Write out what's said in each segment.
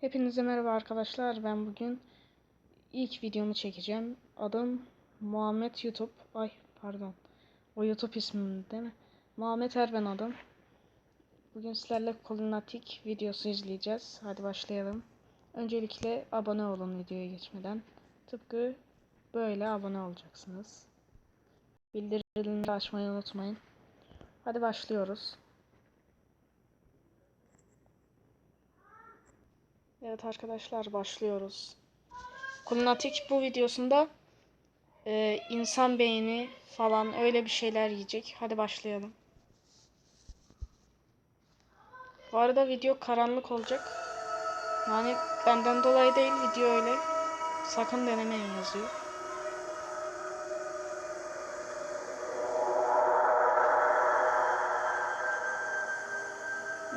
Hepinize merhaba arkadaşlar. Ben bugün ilk videomu çekeceğim. Adım Muhammed YouTube. Ay pardon. O YouTube ismim değil mi? Muhammed Erben adım. Bugün sizlerle kolinatik videosu izleyeceğiz. Hadi başlayalım. Öncelikle abone olun videoya geçmeden. Tıpkı böyle abone olacaksınız. Bildirimleri açmayı unutmayın. Hadi başlıyoruz. Evet arkadaşlar başlıyoruz. Kulinatik bu videosunda e, insan beyni falan öyle bir şeyler yiyecek. Hadi başlayalım. Bu arada video karanlık olacak. Yani benden dolayı değil video öyle. Sakın denemeyin yazıyor.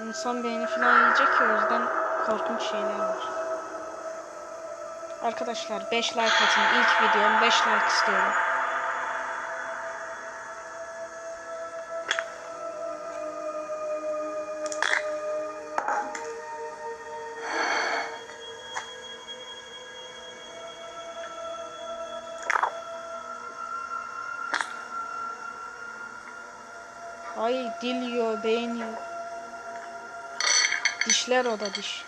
İnsan beyni falan yiyecek ya o yüzden korkunç şeyler var. Arkadaşlar 5 like atın. İlk videom 5 like istiyorum. Ay dil yiyor, beyin yiyor. Dişler o da diş.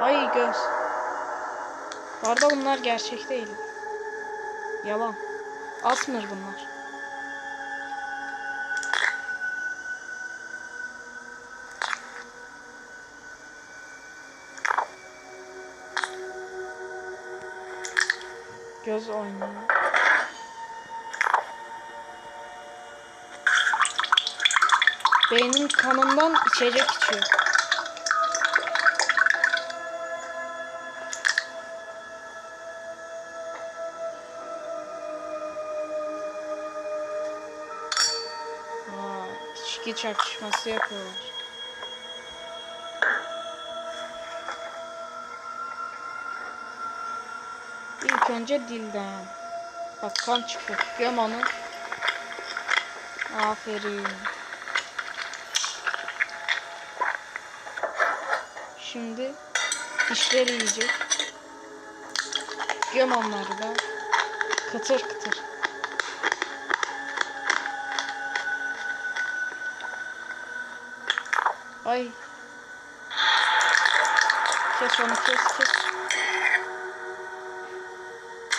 Ay göz. Bu bunlar gerçek değil. Yalan. Asmır bunlar. Göz oynuyor. Beynin kanından içecek içiyor. İçki çakışması yapıyorlar. İlk önce dilden. Bak kan çıktı. Onu. Aferin. Şimdi dişleri yiyecek. Göm onları da. Kıtır kıtır. Ay. Kes onu kes kes.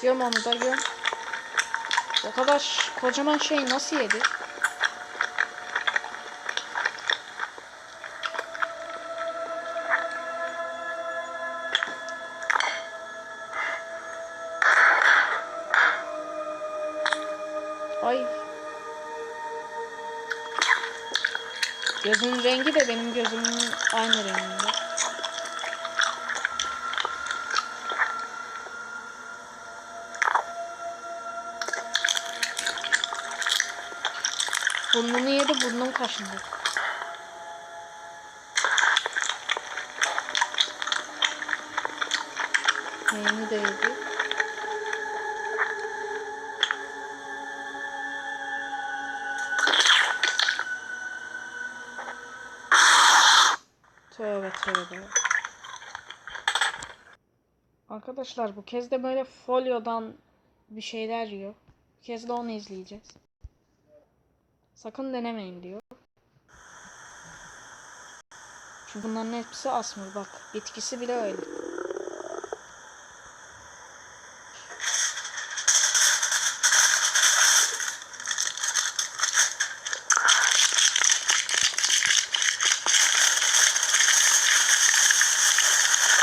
Göm onu da göm. O kadar kocaman şey nasıl yedi? Ay. Gözün rengi de benim gözümün aynı renginde. Burnunu yedi, burnum kaşındı. Neyini de yedi. Tövbe tövbe. Arkadaşlar bu kez de böyle folyodan bir şeyler yiyor. Bu kez de onu izleyeceğiz. Sakın denemeyin diyor. Çünkü bunların hepsi asmır bak. Bitkisi bile öyle.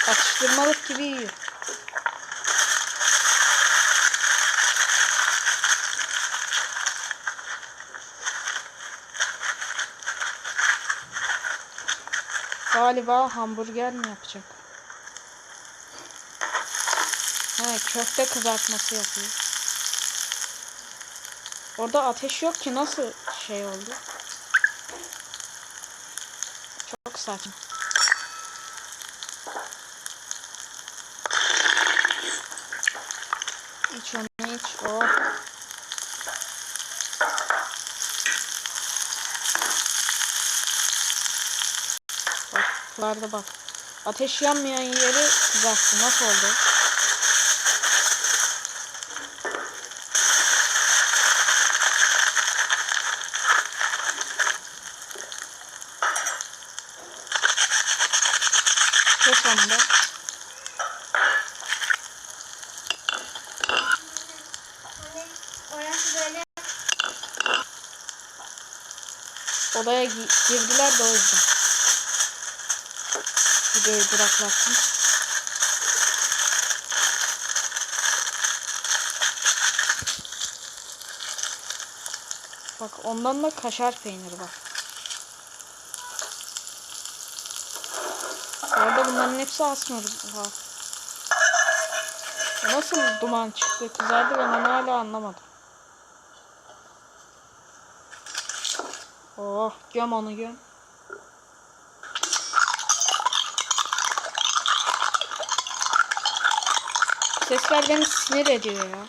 Atıştırmalık gibi yiyor. Galiba hamburger mi yapacak? He köfte kızartması yapıyor. Orada ateş yok ki nasıl şey oldu? Çok saçma. Kazanç. Oh. Bak, bak. Ateş yanmayan yeri kızarsın. Nasıl oldu? Çok sonunda. Odaya gi- girdiler de o yüzden. Videoyu duraklattım. Bak ondan da kaşar peyniri var. Bu arada bunların hepsi asmıyor. Ha. Nasıl duman çıktı kızardı ben onu hala anlamadım. Oh göm onu göm. Sesler beni sinir ediyor ya.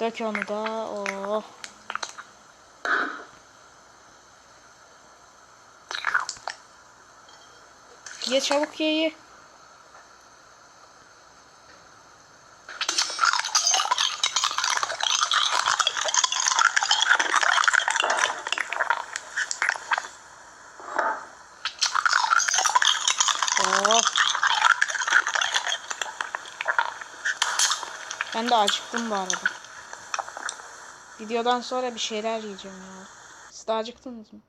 Dök onu da. Oh. Ye çabuk ye ye. Ben de acıktım bu arada. Videodan sonra bir şeyler yiyeceğim ya. Siz de acıktınız mı?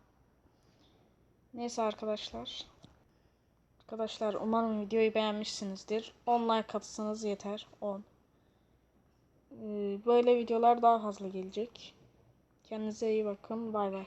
Neyse arkadaşlar. Arkadaşlar umarım videoyu beğenmişsinizdir. 10 like atsanız yeter. 10. Ee, Böyle videolar daha fazla gelecek. Kendinize iyi bakın. Bay bay.